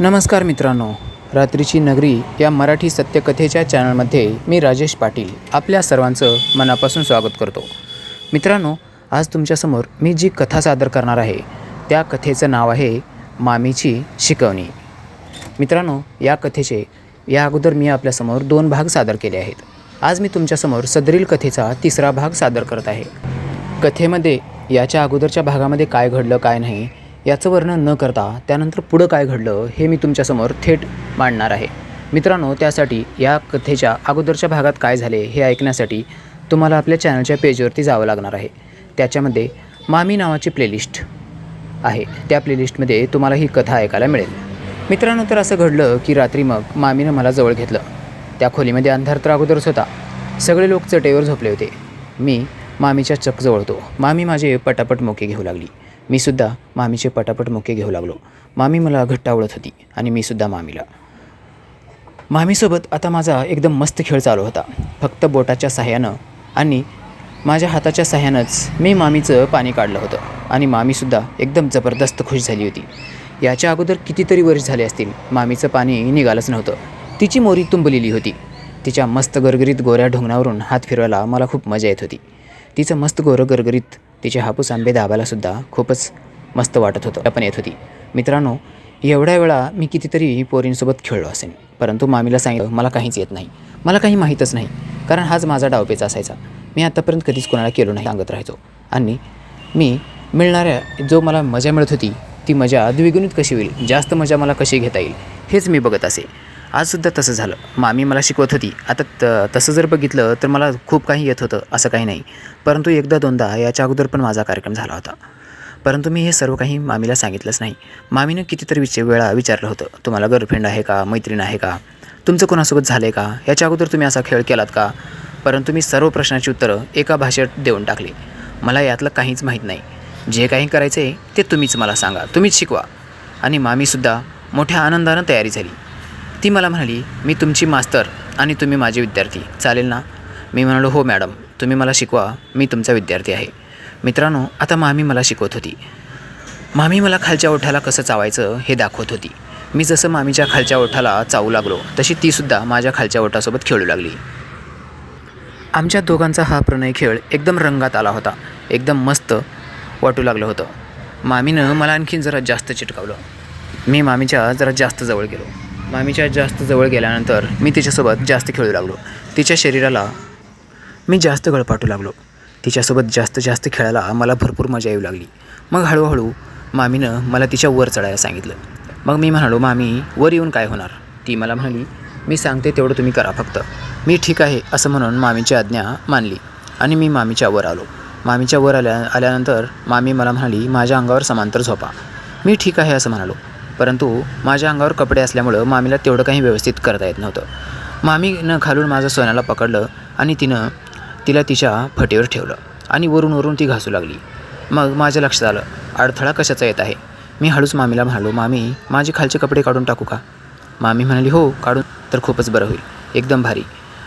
नमस्कार मित्रांनो रात्रीची नगरी या मराठी सत्यकथेच्या चॅनलमध्ये मी राजेश पाटील आपल्या सर्वांचं मनापासून स्वागत करतो. मित्रांनो आज तुमच्यासमोर मी जी कथा सादर करणार आहे त्या कथेचं नाव आहे मामीची शिकवणी. मित्रांनो या कथेचे या अगोदर मी आपल्यासमोर दोन भाग सादर केले आहेत. आज मी तुमच्यासमोर सदरील कथेचा तिसरा भाग सादर करत आहे. कथेमध्ये याच्या अगोदरच्या भागामध्ये काय घडलं काय नाही याचं वर्णन न करता त्यानंतर पुढं काय घडलं हे मी तुमच्यासमोर थेट मांडणार आहे. मित्रांनो त्यासाठी या कथेच्या अगोदरच्या भागात काय झाले हे ऐकण्यासाठी तुम्हाला आपल्या चॅनलच्या पेजवरती जावं लागणार आहे. त्याच्यामध्ये मामी नावाची प्लेलिस्ट आहे. त्या प्लेलिस्टमध्ये तुम्हाला ही कथा ऐकायला मिळेल. मित्रांनो तर असं घडलं की रात्री मग मामीनं मला जवळ घेतलं. त्या खोलीमध्ये अंधार तर अगोदरच होता. सगळे लोक चटेवर झोपले होते. मी मामीच्या चकजवळ होतो. मामी माझे पटापट मोके घेऊ लागली. मीसुद्धा मामीचे पटापट मुके घेऊ लागलो. मामी मला घट्ट आवडत होती आणि मीसुद्धा मामीला. मामीसोबत आता माझा एकदम मस्त खेळ चालू होता. फक्त बोटाच्या सहाय्यानं आणि माझ्या हाताच्या सहाय्यानंच मी मामीचं पाणी काढलं होतं आणि मामीसुद्धा एकदम जबरदस्त खुश झाली होती. याच्या अगोदर कितीतरी वर्ष झाले असतील मामीचं पाणी निघालंच नव्हतं. तिची मोरी तुंबलेली होती. तिच्या मस्त गरगरीत गोऱ्या ढोंगणावरून हात फिरवायला मला खूप मजा येत होती. तिचं मस्त गोरं गरगरीत तिचे हापूस आंबे दाबायलासुद्धा खूपच मस्त वाटत होतं. पण येत होती. मित्रांनो एवढ्या वेळा मी कितीतरी पोरींसोबत खेळलो असेन. परंतु मामीला सांगितलं मला काहीच येत नाही. मला काही माहीतच नाही. कारण हाच माझा डावपेचा असायचा. मी आत्तापर्यंत कधीच कोणाला केलो नाही सांगत राहायचो. आणि मी मिळणाऱ्या जो मला मजा मिळत होती ती मजा द्विगुणित कशी होईल? जास्त मजा मला कशी घेता येईल? हेच मी बघत असे. आजसुद्धा तसं झालं. मामी मला शिकवत होती. आता त तसं जर बघितलं तर मला खूप काही येत होतं असं काही नाही. परंतु एकदा दोनदा याच्या अगोदर पण माझा कार्यक्रम झाला होता. परंतु मी हे सर्व काही मामीला सांगितलंच नाही. मामीनं कितीतरी विच वेळा विचारलं होतं तुम्हाला गर्लफ्रेंड आहे का? मैत्रीण आहे का? तुमचं कोणासोबत झालं आहे का? याच्या अगोदर तुम्ही असा खेळ केलात का? परंतु मी सर्व प्रश्नाची उत्तरं एका भाषेत देऊन टाकली. मला यातलं काहीच माहीत नाही. जे काही करायचं आहे ते तुम्हीच मला सांगा. तुम्हीच शिकवा. आणि मामीसुद्धा मोठ्या आनंदानं तयारी झाली. ती मला म्हणाली मी तुमची मास्तर आणि तुम्ही माझे विद्यार्थी. चालेल ना? मी म्हणालो हो मॅडम. तुम्ही मला शिकवा. मी तुमचा विद्यार्थी आहे. मित्रांनो आता मामी मला शिकवत होती. मामी मला खालच्या ओठाला कसं चावायचं हे दाखवत होती. मी जसं मामीच्या खालच्या ओठाला चावू लागलो तशी तीसुद्धा माझ्या खालच्या ओठासोबत खेळू लागली. आमच्या दोघांचा हा प्रणय खेळ एकदम रंगात आला होता. एकदम मस्त वाटू लागलं होतं. मामीनं मला आणखीन जरा जास्त चिटकावलं. मी मामीच्या जरा जास्त जवळ गेलो. मामीच्या जास्त जवळ गेल्यानंतर मी तिच्यासोबत जास्त खेळू लागलो. तिच्या शरीराला मी जास्त गळपाटू लागलो. तिच्यासोबत जास्त जास्त खेळायला मला भरपूर मजा येऊ लागली. मग हळूहळू मामीनं मला तिच्या वर चढायला सांगितलं. मग मी म्हणालो मामी वर येऊन काय होणार? ती मला म्हणाली मी सांगते तेवढं तुम्ही करा फक्त. मी ठीक आहे असं म्हणून मामीची आज्ञा मानली आणि मी मामीच्या वर आलो. मामीच्या वर आल्या आल्यानंतर मामी मला म्हणाली माझ्या अंगावर समांतर झोपा. मी ठीक आहे असं म्हणालो. परंतु माझ्या अंगावर कपडे असल्यामुळं मामीला तेवढं काही व्यवस्थित करता येत नव्हतं. मामीनं खालून माझं सोन्याला पकडलं आणि तिनं तिला तिच्या फटीवर ठेवलं आणि वरून वरून ती घासू लागली. मग माझ्या लक्षात आलं अडथळा कशाचा येत आहे? मी हळूच मामीला म्हणालो मामी माझे खालचे कपडे काढून टाकू का? मामी म्हणाली हो काढून तर खूपच बरं होईल. एकदम भारी.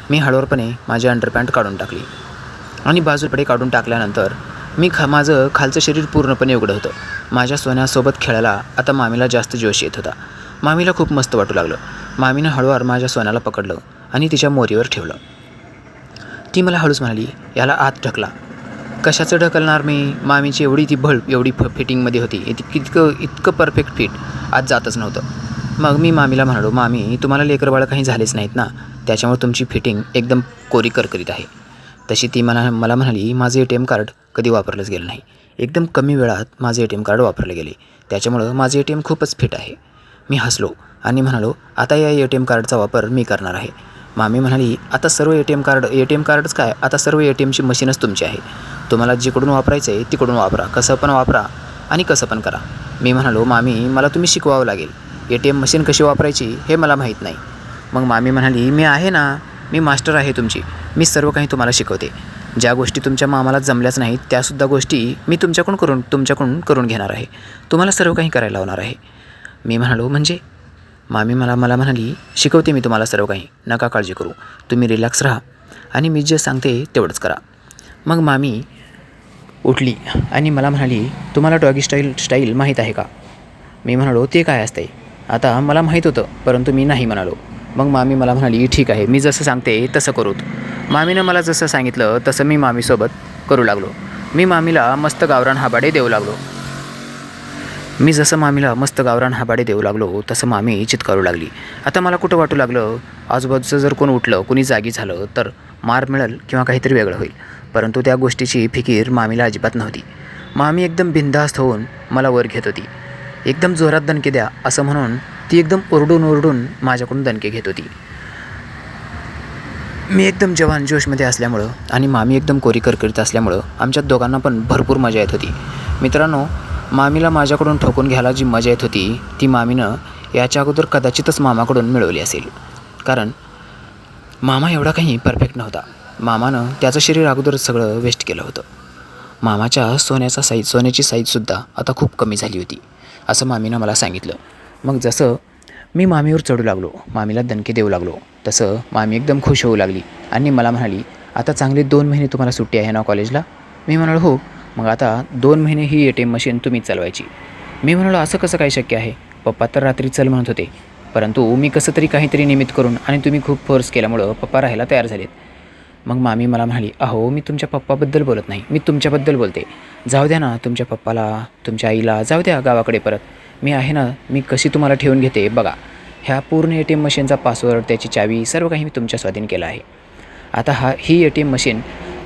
मी हळूवारपणे माझी अंडरपॅन्ट काढून टाकली. आणि बाजूकडे काढून टाकल्यानंतर मी खा माझं खालचं शरीर पूर्णपणे उघडं होतं. माझ्या सोन्यासोबत खेळायला आता मामीला जास्त जोश येत होता. मामीला खूप मस्त वाटू लागलं. मामीनं हळूवार माझ्या सोन्याला पकडलं आणि तिच्या मोरीवर ठेवलं. ती मला हळूच म्हणाली याला आत ढकला. कशाचं ढकलणार मी? मामीची एवढी ती भळ एवढी फ फिटिंगमध्ये होती. इत इतकं इतकं परफेक्ट फिट आज जातच नव्हतं. मग मी मामीला म्हणालो मामी तुम्हाला लेकरबाळं काही झालेच नाहीत ना? त्याच्यामुळे तुमची फिटिंग एकदम कोरी करकरीत आहे. तशी ती मला मला म्हणाली माझं ए टी एम कार्ड कधी वापरलंच गेलं नाही. एकदम कमी वेळात माझं ए टी एम कार्ड वापरले गेले. त्याच्यामुळं माझं ए टी एम खूपच फिट आहे. मी हसलो आणि म्हणालो आता या ए टी एम कार्डचा वापर मी करणार आहे. मामी म्हणाली आता सर्व A T M card A T M कार्डच काय? आता सर्व ए टी एमची मशीनच तुमची आहे. तुम्हाला जिकडून वापरायचं आहे तिकडून वापरा कसं पण वापरा आणि कसं पण करा. मी म्हणालो मामी मला तुम्ही शिकवावं लागेल. ए टी एम मशीन कशी वापरायची हे मला माहीत नाही. मग मामी म्हणाली मी आहे ना. मी मास्टर आहे तुमची. मी सर्व काही तुम्हाला शिकवते. ज्या गोष्टी तुमच्या मामाला जमल्याच नाहीत त्यासुद्धा गोष्टी मी तुमच्याकडून करून तुमच्याकडून करून घेणार आहे. तुम्हाला सर्व काही करायला लावणार आहे. मी म्हणालो म्हणजे? मामी मला मला म्हणाली शिकवते मी तुम्हाला सर्व काही. नका काळजी करू. तुम्ही रिलॅक्स राहा आणि मी जे सांगते तेवढंच करा. मग मामी उठली आणि मला म्हणाली तुम्हाला डॉगी स्टाईल स्टाईल माहीत आहे का? मी म्हणालो ते काय असते आता मला माहीत होतं परंतु मी नाही म्हणालो. मग मामी मला म्हणाली ठीक आहे मी जसं सांगते तसं करूत मामीनं मला जसं सांगितलं तसं मी मामीसोबत करू लागलो. मी मामीला मस्त गावरान हाबाडे देऊ लागलो. मी जसं मामीला मस्त गावरान हाबाडे देऊ लागलो तसं मामी चित्कारू लागली. आता मला कुठं वाटू लागलं? आजूबाजूचं जर कोण उठलं कोणी जागी झालं तर मार मिळेल किंवा काहीतरी वेगळं होईल. परंतु त्या गोष्टीची फिकीर मामीला अजिबात नव्हती. मामी एकदम बिनधास्त होऊन मला वर घेत होती. एकदम जोरात दणके द्या असं म्हणून ती एकदम ओरडून ओरडून माझ्याकडून दणके घेत होती. मी एकदम जवान जोशमध्ये असल्यामुळं आणि मामी एकदम कोरीकर करीत असल्यामुळं आमच्या दोघांना पण भरपूर मजा येत होती. मित्रांनो मामीला माझ्याकडून ठोकून घ्यायला जी मजा येत होती ती मामीनं याच्या अगोदर कदाचितच मामाकडून मिळवली असेल. कारण मामा एवढा काही परफेक्ट नव्हता. मामानं त्याचं शरीर अगोदर सगळं वेस्ट केलं होतं. मामाच्या सोन्याचा साईज सोन्याची साईजसुद्धा आता खूप कमी झाली होती असं मामीनं मला सांगितलं. मग जसं मी मामीवर चढू लागलो. मामीला दणके देऊ लागलो. तसं मामी एकदम खुश होऊ लागली आणि मला म्हणाली आता चांगले दोन महिने तुम्हाला सुट्टी आहे ना कॉलेजला? मी म्हणालो हो. मग आता दोन महिने ही ए टी एम मशीन तुम्हीच चालवायची. मी म्हणालो असं कसं काय शक्य आहे? पप्पा तर रात्री चल म्हणत होते. परंतु मी कसं तरी काहीतरी निमित्त करून आणि तुम्ही खूप फोर्स केल्यामुळं पप्पा राहायला तयार झालेत. मग मामी मला म्हणाली अहो मी तुमच्या पप्पाबद्दल बोलत नाही. मी तुमच्याबद्दल बोलते. जाऊ द्या ना तुमच्या पप्पाला तुमच्या आईला जाऊ द्या गावाकडे परत. मी आहे ना मी कशी तुम्हाला ठेवून घेते? बघा ह्या पूर्ण ए टी एम मशीनचा पासवर्ड त्याची चावी सर्व काही मी तुमच्या स्वाधीन केलं आहे. आता हा ही ए टी एम मशीन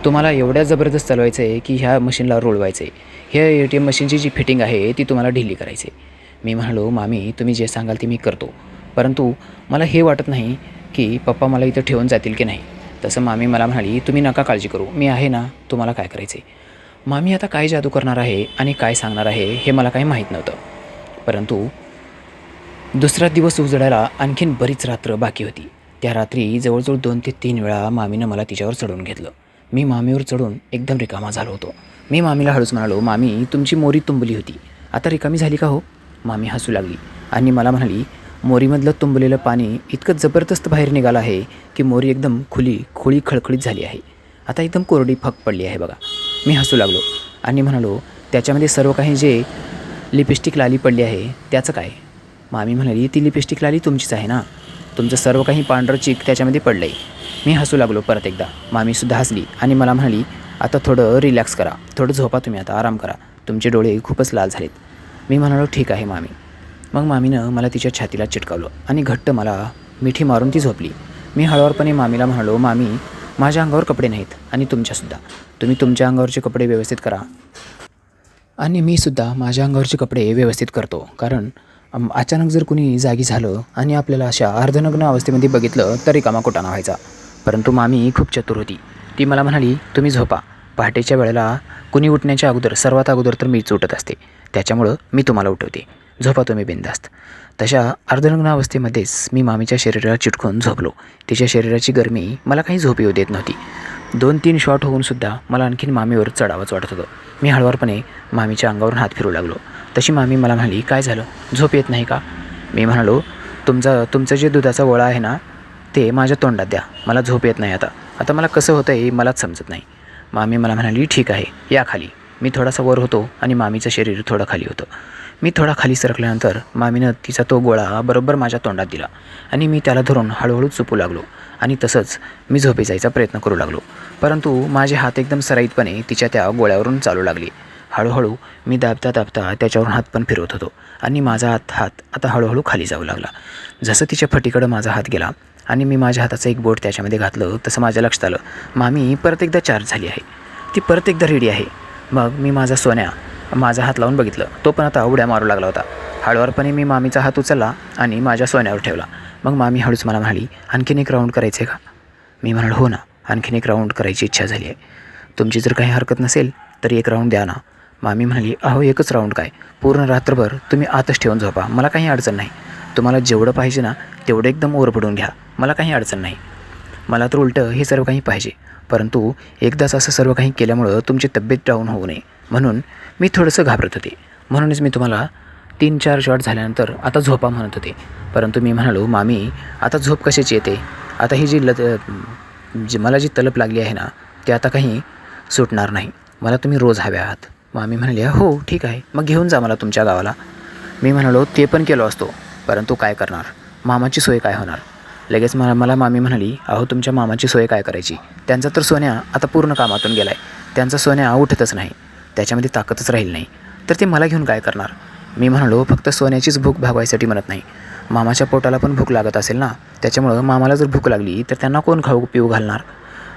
तुम्हाला एवढ्या जबरदस्त चालवायचं आहे की ह्या मशीनला रोळवायचं आहे ह्या ए टी एम मशीनची जी फिटिंग आहे ती तुम्हाला ढिली करायची आहे मी म्हणालो मामी तुम्ही जे सांगाल ते मी करतो. परंतु मला हे वाटत नाही की पप्पा मला इथं ठेवून जातील की नाही. तसं मामी मला म्हणाली तुम्ही नका काळजी करू. मी आहे ना तुम्हाला काय करायचे मामी आता काय जादू करणार आहे आणि काय सांगणार आहे हे मला काही माहीत नव्हतं. परंतु दुसरा दिवस उजडायला आणखीन बरीच रात्र बाकी होती. त्या रात्री जवळजवळ दोन ते तीन वेळा मामीनं मला तिच्यावर चढून घेतलं. मी मामीवर चढून एकदम रिकामा झालो होतो. मी मामीला हळूच म्हणालो मामी तुमची मोरी तुंबली होती. आता रिकामी झाली का हो? मामी हसू लागली आणि मला म्हणाली मोरीमधलं तुंबलेलं पाणी इतकं जबरदस्त बाहेर निघालं आहे की मोरी एकदम खुली खोळी खळखळीत झाली आहे. आता एकदम कोरडी फक पडली आहे बघा. मी हसू लागलो आणि म्हणालो त्याच्यामध्ये सर्व काही जे लिपस्टिक लाली पडली आहे त्याचं काय? मामी म्हणाली ती लिपस्टिक लाली तुमचीच आहे ना? तुमचं सर्व काही पांढरं चीक त्याच्यामध्ये पडलं आहे मी हसू लागलो परत एकदा. मामीसुद्धा हसली आणि मला म्हणाली आता थोडं रिलॅक्स करा. थोडं झोपा तुम्ही आता आराम करा. तुमचे डोळे खूपच लाल झालेत. मी म्हणालो ठीक आहे मामी. मग मामीनं मला तिच्या छातीला चिटकावलं आणि घट्ट मला मिठी मारून ती झोपली. मी हळुवारपणे मामीला म्हणालो मामी माझ्या अंगावर कपडे नाहीत आणि तुमच्यासुद्धा. तुम्ही तुमच्या अंगावरचे कपडे व्यवस्थित करा. आणि मी सुद्धा माझ्या अंगावरचे कपडे व्यवस्थित करतो. कारण अचानक जर कुणी जागी झालं आणि आपल्याला अशा अर्धनग्न अवस्थेमध्ये बघितलं तरी कामा कुटाणा व्हायचा. परंतु मामी खूप चतुर होती. ती मला म्हणाली तुम्ही झोपा. पहाटेच्या वेळेला कुणी उठण्याच्या अगोदर सर्वात अगोदर तर मीच उठत असते. त्याच्यामुळं मी तुम्हाला उठवते. झोपा तुम्ही बिंदास्त तशा अर्धनग्न अवस्थेमध्येच मी मामीच्या शरीराला चिटकून झोपलो. तिच्या शरीराची गरमी मला काही झोप येऊ देत नव्हती. दोन तीन शॉट होऊनसुद्धा मला आणखीन मामीवर चढावंच वाटत होतं. मी हळुवारपणे मामीच्या अंगावरून हात फिरू लागलो. तशी मामी मला म्हणाली काय झालं? झोप येत नाही का? मी म्हणालो तुमचा तुमचं जे दुधाचा वळा आहे ना ते माझ्या तोंडात द्या. मला झोप येत नाही आता. आता मला कसं होतं हे मलाच समजत नाही. मामी मला म्हणाली ठीक आहे या खाली. मी थोडासा वर होतो आणि मामीचं शरीर थोडं खाली होतं. मी थोडा खाली सरकल्यानंतर मामीनं तिचा तो गोळा बरोबर माझ्या तोंडात दिला आणि मी त्याला धरून हळूहळू चुपू लागलो आणि तसंच मी झोपे जायचा प्रयत्न करू लागलो. परंतु माझे हात एकदम सराईतपणे तिच्या त्या गोळ्यावरून चालू लागले. हळूहळू मी दाबता दाबता त्याच्यावरून हात पण फिरवत होतो आणि माझा हात हात आता हळूहळू खाली जाऊ लागला. जसं तिच्या फटीकडं माझा हात गेला आणि मी माझ्या हाताचं एक बोट त्याच्यामध्ये घातलं तसं माझ्या लक्षात आलं. मामी परत एकदा चार्ज झाली आहे. ती परत एकदा रेडी आहे. मग मी माझा सोन्या माझा हात लावून बघितलं. तो पण आता उड्या मारू लागला होता. हळुवारपणे मी मामीचा हात उचलला आणि माझ्या सोन्यावर ठेवला. मग मामी हळूच मला म्हणाली आणखीन एक राऊंड करायचं आहे का? मी म्हणालो हो ना आणखीन एक राऊंड करायची इच्छा झाली आहे. तुमची जर काही हरकत नसेल तर एक राऊंड द्या ना. मामी म्हणाली अहो एकच राऊंड काय? पूर्ण रात्रभर तुम्ही आतच ठेवून झोपा. मला काही अडचण नाही. तुम्हाला जेवढं पाहिजे ना तेवढं एकदम ओरपडून घ्या. मला काही अडचण नाही. मला तर उलटं हे सर्व काही पाहिजे. परंतु एकदाच असं सर्व काही केल्यामुळं तुमची तब्येत डाऊन होऊ नये. म्हणून मी थोडंसं घाबरत होते. म्हणूनच मी तुम्हाला तीन चार शॉट झाल्यानंतर आता झोपा म्हणत होते. परंतु मी म्हणालो मामी आता झोप कशाची येते? आता ही जी लत जी मला जी तलप लागली आहे ना ती आता काही सुटणार नाही. मला तुम्ही रोज हव्या आहात. मामी म्हणाली हो ठीक आहे. मग घेऊन जा मला तुमच्या गावाला. मी म्हणालो ते पण केलो असतो. परंतु काय करणार? मामाची सोय काय होणार? लगेच मला मला मामी म्हणाली अहो तुमच्या मामाची सोय काय करायची? त्यांचा तर सोन्या आता पूर्ण कामातून गेला आहे त्यांचा सोन्या उठतच नाही. त्याच्यामध्ये ताकदच राहील नाही. तर ते मला घेऊन काय करणार? मी म्हणालो फक्त सोन्याचीच भूक भागवायसाठी म्हणत नाही. मामाच्या पोटाला पण भूक लागत असेल ना? त्याच्यामुळं मामाला जर भूक लागली तर त्यांना कोण खाऊ पिऊ घालणार?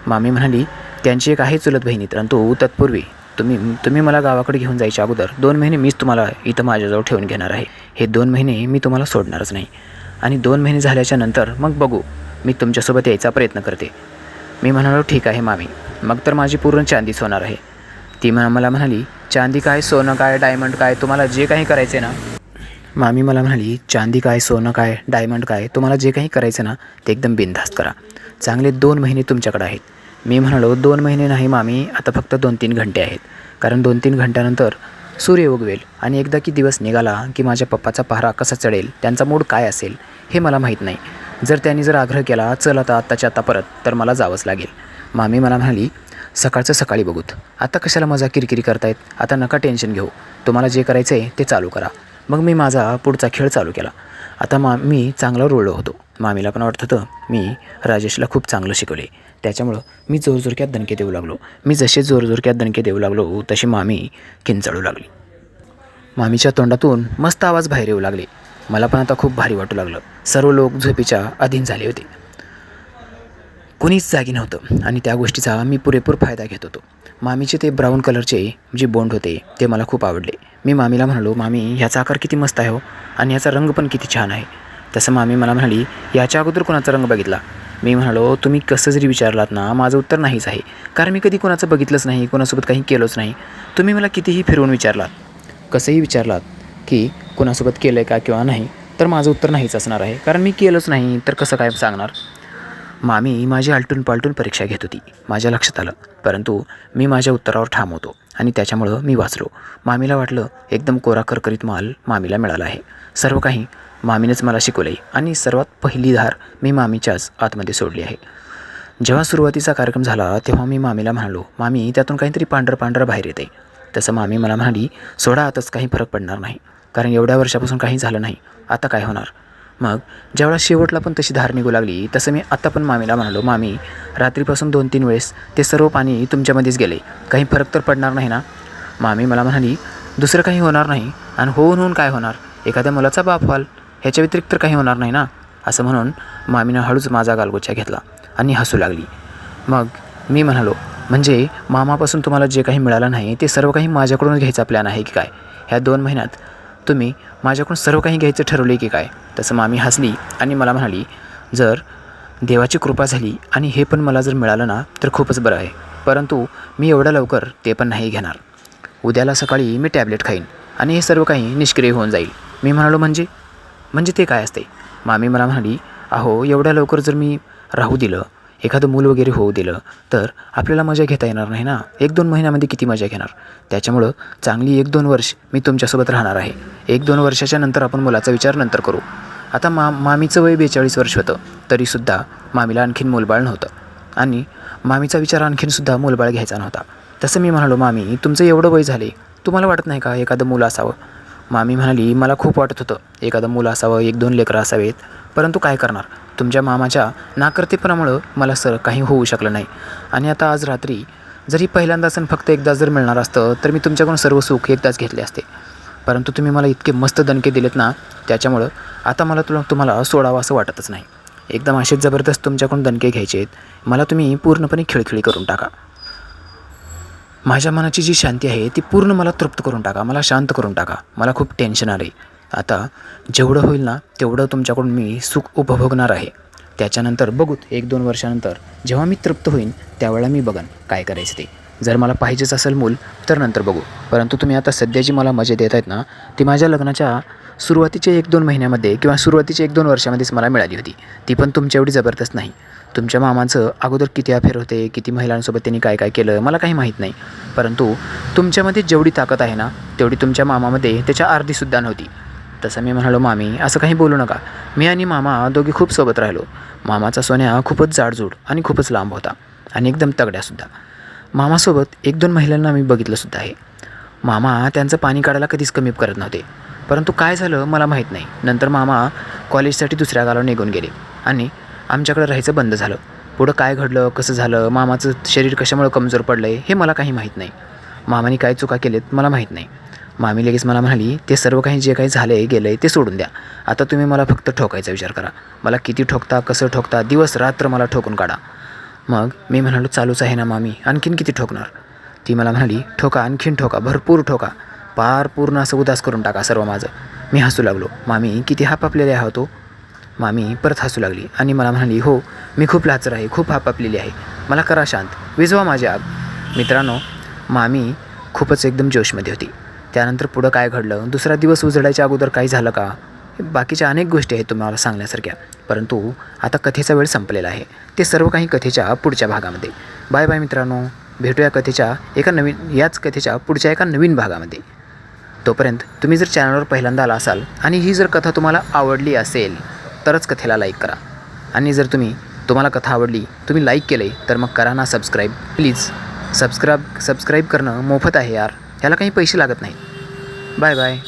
मामी म्हणाली त्यांची एक आहे चुलत बहिणी परंतु तत्पूर्वी तुम्ही तुम्ही मला गावाकडे घेऊन जायच्या अगोदर दोन महिने मीच तुम्हाला इथं माझ्याजवळ ठेवून घेणार आहे. हे दोन महिने मी तुम्हाला सोडणारच नाही. आणि दोन महिने झाल्याच्यानंतर मग बघू. मी तुमच्यासोबत यायचा प्रयत्न करते. मी म्हणालो ठीक आहे मामी. मग तर माझी पूर्ण चांदीच होणार आहे. ती म्हणा मला म्हणाली चांदी काय सोनं काय डायमंड काय तुम्हाला जे काही करायचं आहे ना? मामी मला म्हणाली चांदी काय सोनं काय डायमंड काय तुम्हाला जे काही करायचं ना ते एकदम बिनधास्त करा. चांगले दोन महिने तुमच्याकडे आहेत. मी म्हणालो दोन महिने नाही मामी आता फक्त दोन तीन घंटे आहेत. कारण दोन तीन घंट्यानंतर सूर्य उगवेल आणि एकदा की दिवस निघाला की माझ्या पप्पाचा पहारा कसा चढेल त्यांचा मूड काय असेल हे मला माहीत नाही. जर त्यांनी जर आग्रह केला चल आता आत्ताच्या आत्ता परत तर मला जावंच लागेल. मामी मला म्हणाली सकाळचं सकाळी बघूत. आता कशाला मजा किरकिरी करतायत? आता नका टेन्शन घेऊ. तुम्हाला जे करायचं आहे ते चालू करा. मग मी माझा पुढचा खेळ चालू केला. आता मा मी चांगला रुळलो होतो. मामीला पण वाटत होतं मी राजेशला खूप चांगलं शिकवले. त्याच्यामुळं मी जोरजोरक्यात दणके देऊ लागलो. मी जसे जोरजोरक्यात दणके देऊ लागलो तशी मामी किंचळू लागली. मामीच्या तोंडातून मस्त आवाज बाहेर येऊ लागले. मला पण आता खूप भारी वाटू लागलं. सर्व लोक झोपेच्या अधीन झाले होते. कुणीच जागी नव्हतं आणि त्या गोष्टीचा मी पुरेपूर फायदा घेत होतो. मामीचे ते ब्राऊन कलरचे जे बोंड होते ते मला खूप आवडले. मी मामीला म्हणालो मामी ह्याचा आकार किती मस्त आहे हो आणि ह्याचा रंग पण किती छान आहे. तसं मामी मला म्हणाली याच्या अगोदर कोणाचा रंग बघितला? मी म्हणालो तुम्ही कसं जरी विचारलात ना माझं उत्तर नाहीच आहे. कारण मी कधी कोणाचं बघितलंच नाही कोणासोबत काही केलंच नाही. तुम्ही मला कितीही फिरवून विचारलात कसंही विचारलात की कोणासोबत केलं आहे का किंवा नाही तर माझं उत्तर नाहीच असणार आहे. कारण मी केलंच नाही तर कसं काय सांगणार? मामी माझी आलटून पालटून परीक्षा घेत होती. माझ्या लक्षात आलं. परंतु मी माझ्या उत्तरावर ठाम होतो आणि त्याच्यामुळं मी वाचलो. मामीला वाटलं एकदम कोरा करकरीत माल मामीला मिळाला आहे. सर्व काही मामीनेच मला शिकवले आणि सर्वात पहिली धार मी मामीच्याच आतमध्ये सोडली आहे. जेव्हा सुरुवातीचा कार्यक्रम झाला तेव्हा मी मामीला म्हणालो मामी त्यातून काहीतरी पांढरं पांढरं बाहेर येते तसं मामी मला म्हणाली सोडा आताच काही फरक पडणार नाही. कारण एवढ्या वर्षापासून काही झालं नाही. आता काय होणार? मग ज्यावेळा शेवटला पण तशी धार निघू लागली तसं मी आत्ता पण मामीला म्हणालो मामी रात्रीपासून दोन तीन वेळेस ते सर्व पाणी तुमच्यामध्येच गेले. काही फरक तर पडणार नाही ना? मामी मला म्हणाली दुसरं काही होणार नाही आणि होऊन होऊन काय होणार? एखाद्या मुलाचा बाप व्हाल ह्याच्या व्यतिरिक्त तर काही होणार नाही ना? असं म्हणून मामीनं हळूच माझा गालगोच्या घेतला आणि हसू लागली. मग मी म्हणालो म्हणजे मामापासून तुम्हाला जे काही मिळालं नाही ते सर्व काही माझ्याकडूनच घ्यायचा प्लॅन आहे की काय? ह्या दोन महिन्यात तुम्ही माझ्याकडून सर्व काही घ्यायचं ठरवले की काय? तसं मामी हसली आणि मला म्हणाली जर देवाची कृपा झाली आणि हे पण मला जर मिळालं ना तर खूपच बरं आहे. परंतु मी एवढ्या लवकर ते पण नाही घेणार. उद्याला सकाळी मी टॅबलेट खाईन आणि हे सर्व काही निष्क्रिय होऊन जाईल. मी म्हणालो म्हणजे? म्हणजे ते काय असते? मामी मला म्हणाली अहो एवढ्या लवकर जर मी राहू दिलं एखादं मूल वगैरे होऊ दिलं तर आपल्याला मजा घेता येणार नाही ना? एक दोन महिन्यामध्ये किती मजा घेणार? त्याच्यामुळं चांगली एक दोन वर्ष मी तुमच्यासोबत राहणार आहे. एक दोन वर्षाच्या नंतर आपण मुलाचा विचार नंतर करू. आता मा मामीचं वय बेचाळीस वर्ष होतं तरीसुद्धा मामीला आणखीन मोलबाळ नव्हतं. आणि मामीचा विचार आणखीनसुद्धा मोलबाळ घ्यायचा नव्हता. तसं मी म्हणालो मामी तुमचं एवढं वय झाले तुम्हाला वाटत नाही का एखादं मुलं असावं? मामी म्हणाली मला खूप वाटत होतं. एखादं मुलं असावं एक दोन लेकरं असावेत. परंतु काय करणार? तुमच्या मामाच्या नाकर्तेपणामुळं मला सर काही होऊ शकलं नाही. आणि आता आज रात्री जरी पहिल्यांदा सण फक्त एकदा जर मिळणार असतं तर मी तुमच्याकडून सर्व सुख एकदाच घेतले असते. परंतु तुम्ही मला इतके मस्त दणके दिलेत ना त्याच्यामुळं आता मला तुला तुम्हाला सोडावं असं वाटतच नाही. एकदम असेच जबरदस्त तुमच्याकडून दणके घ्यायचे आहेत मला तुम्ही पूर्णपणे खिळखिळी करून टाका. माझ्या मनाची जी शांती आहे ती पूर्ण मला तृप्त करून टाका मला शांत करून टाका. मला खूप टेन्शन आलं आहे आता जेवढं होईल ना तेवढं तुमच्याकडून मी सुख उपभोगणार आहे. त्याच्यानंतर बघूत एक दोन वर्षानंतर जेव्हा मी तृप्त होईन त्यावेळेला मी बघन काय करायचं ते. जर मला पाहिजेच असेल मूल तर नंतर बघू. परंतु तुम्ही आता सध्या जी मला मजे देत आहेत ना ती माझ्या लग्नाच्या सुरुवातीच्या एक दोन महिन्यामध्ये किंवा सुरुवातीच्या एक दोन वर्षामध्येच मला मिळाली होती. ती पण तुमच्या एवढी जबरदस्त नाही. तुमच्या मामाचं अगोदर किती अफेअर होते किती महिलांसोबत त्यांनी काय काय केलं मला काही माहीत नाही. परंतु तुमच्यामध्ये जेवढी ताकद आहे ना तेवढी तुमच्या मामामध्ये त्याच्या अर्धीसुद्धा नव्हती. तसं मी म्हणालो मामी असं काही बोलू नका. मी आणि मामा दोघी खूप सोबत राहिलो. मामाचा सोन्या खूपच जाडजूड आणि खूपच लांब होता आणि एकदम तगड्यासुद्धा मामासोबत एक दोन महिलांना मी बघितलंसुद्धा आहे. मामा त्यांचं पाणी काढायला कधीच कमी करत नव्हते. परंतु काय झालं मला माहीत नाही. नंतर मामा कॉलेजसाठी दुसऱ्या गावाला निघून गेले आणि आमच्याकडे राहायचं बंद झालं. पुढं काय घडलं कसं झालं मामाचं शरीर कशामुळे कमजोर पडलं आहे हे मला काही माहीत नाही. मामाने काय चुका केलेत मला माहीत नाही. मामी लगेच मला म्हणाली ते सर्व काही जे काही झालं आहे गेलं आहे ते सोडून द्या. आता तुम्ही मला फक्त ठोकायचा विचार करा. मला किती ठोकता कसं ठोकता दिवस रात्र मला ठोकून काढा. मग मी म्हणालो चालूच आहे ना मामी आणखीन किती ठोकणार? ती मला म्हणाली ठोका आणखीन ठोका भरपूर ठोका. पार पूर्ण असं उदास करून टाका सर्व माझं. मी हसू लागलो. मामी किती हापापलेले आहोत हो. मामी परत हसू लागली आणि मला म्हणाली हो मी खूप लाचर आहे खूप हापापलेली आहे. मला करा शांत विजवा माझी आग मित्रांनो मामी खूपच एकदम जोशमध्ये होती. त्यानंतर पुढं काय घडलं? दुसरा दिवस उजडायच्या अगोदर काही झालं का? बाकीच्या अनेक गोष्टी आहेत तुम्हाला सांगण्यासारख्या. परंतु आता कथेचा वेळ संपलेला आहे. ते सर्व काही कथेच्या पुढच्या भागामध्ये. बाय बाय मित्रांनो. भेटूया कथेच्या एका नवीन याच कथेच्या पुढच्या एका नवीन भागामध्ये. तोपर्यंत तुम्ही जर चॅनलवर पहिल्यांदा आला असाल आणि ही जर कथा तुम्हाला आवडली असेल तरच कथेला लाईक करा. आणि जर तुम्ही तुम्हाला कथा आवडली तुम्ही लाईक केले तर मग करा ना सबस्क्राईब प्लीज सबस्क्राईब सबस्क्राईब करणं मोफत आहे यार. ह्याला काही पैसे लागत नाही. Bye bye